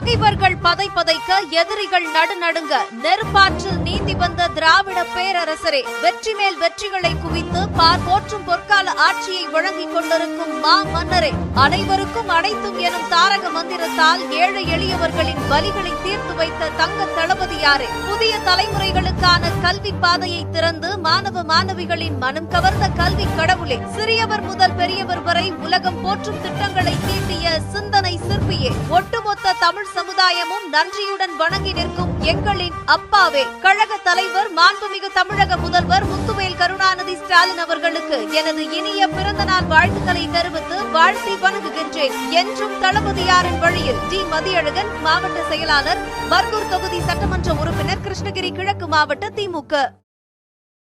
பகைவர்கள் பதை பதைக்க எதிரிகள் நடுநடுங்க. நெருப்பாற்றில் நீந்தி வந்த திராவிட பேரரசரே வெற்றி மேல் வெற்றிகளை குவித்து பார் போற்றும் பொற்கால ஆட்சியை வழங்கிக் கொண்டிருக்கும் மா மன்னரே. அனைவருக்கும் அனைத்தும் எனும் தாரக மந்திரத்தால் ஏழை எளியவர்களின் வலிகளை தீர்த்து வைத்த தங்க தளபதியாரே. புதிய தலைமுறைகளுக்கான கல்வி பாதையை திறந்து மாணவ மாணவிகளின் மனம் கவர்ந்த கல்வி கடவுளே. சிறியவர் முதல் பெரியவர் வரை உலகம் போற்றும் திட்டங்களை தீட்டிய சிந்தனை ஒட்டுமொத்த தமிழ் சமுதாயமும் நன்றியுடன் வணங்கி நிற்கும் எங்களின் அப்பாவே கழக தலைவர் மாண்புமிகு தமிழக முதல்வர் முத்துவேல் கருணாநிதி ஸ்டாலின் அவர்களுக்கு எனது இனிய பிறந்த நாள் வாழ்த்துக்களை தெரிவித்து வாழ்த்தி வணங்குகின்றேன். என்றும் தளபதியாரின் வழியில் டி. மதியழகன் மாவட்ட செயலாளர் பர்கூர் தொகுதி சட்டமன்ற உறுப்பினர் கிருஷ்ணகிரி கிழக்கு மாவட்ட திமுக